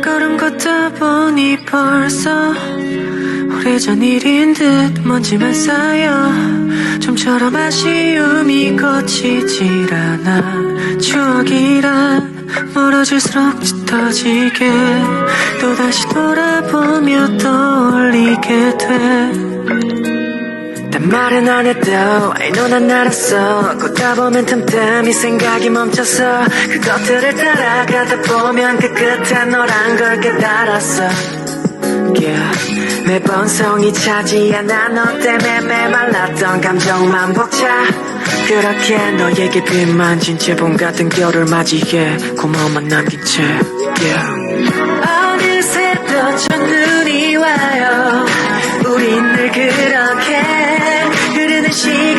걸음 걷다 보니 벌써 오래전 일인 듯 먼지만 쌓여 좀처럼 아쉬움이 거치질 않아. 추억이란 멀어질수록 짙어지게 또다시 돌아보며 떠올리게 돼 딴 말은 안 해도 I know 난 알았어 걷다 보면 틈틈이 생각이 멈춰서 그것들을 따라가다 보면 그 끝에 너란 걸 깨달았어 yeah. 매번 성이 차지 않아 너 때문에 메말랐던 감정만 벅차 그렇게 너에게 빗만진 제본 같은 겨울 맞이해 고마움만 남긴 채 yeah.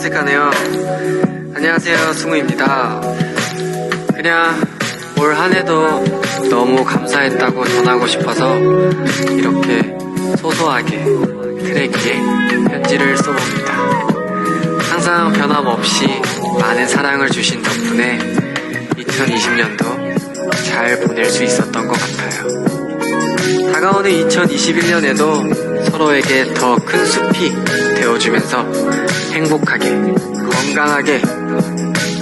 어색하네요. 안녕하세요. 승우입니다. 그냥 올 한 해도 너무 감사했다고 전하고 싶어서 이렇게 소소하게 트랙에 편지를 써봅니다. 항상 변함없이 많은 사랑을 주신 덕분에 2020년도 잘 보낼 수 있었던 것 같아요. 다가오는 2021년에도 서로에게 더 큰 숲이 되어주면서 행복하게, 건강하게,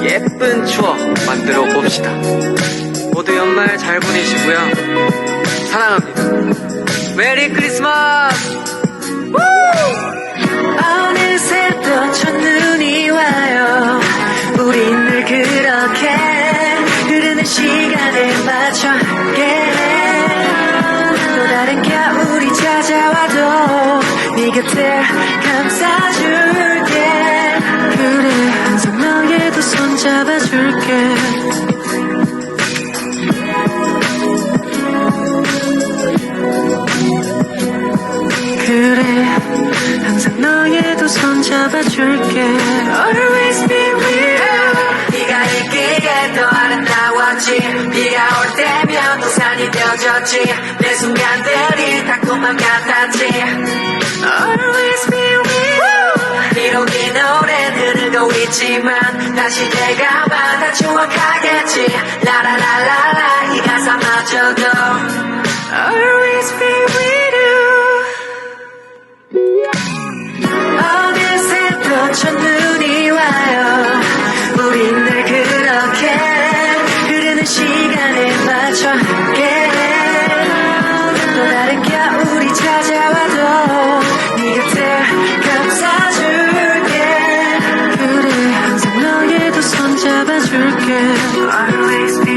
예쁜 추억 만들어 봅시다. 모두 연말 잘 보내시고요. 사랑합니다. 메리 크리스마스! 어느새 또 첫눈이 와요 우린 늘 그렇게 흐르는 시간에 맞춰 yeah. 또 다른 겨울이 찾아와도 네 곁을 감싸줄게 그래 항상 너의 두 손 잡아줄게. 그래 항상 너의 두 손 잡아줄게. Always be with you 네가 있기에 더 아름다웠지. 비가 올 때면 또 산이 되어졌지. 내 순간들이 달콤함 같았지. Always be 있지만 다시 내가 받아 추억하겠지. 라라라라라 이 가사마저도 Always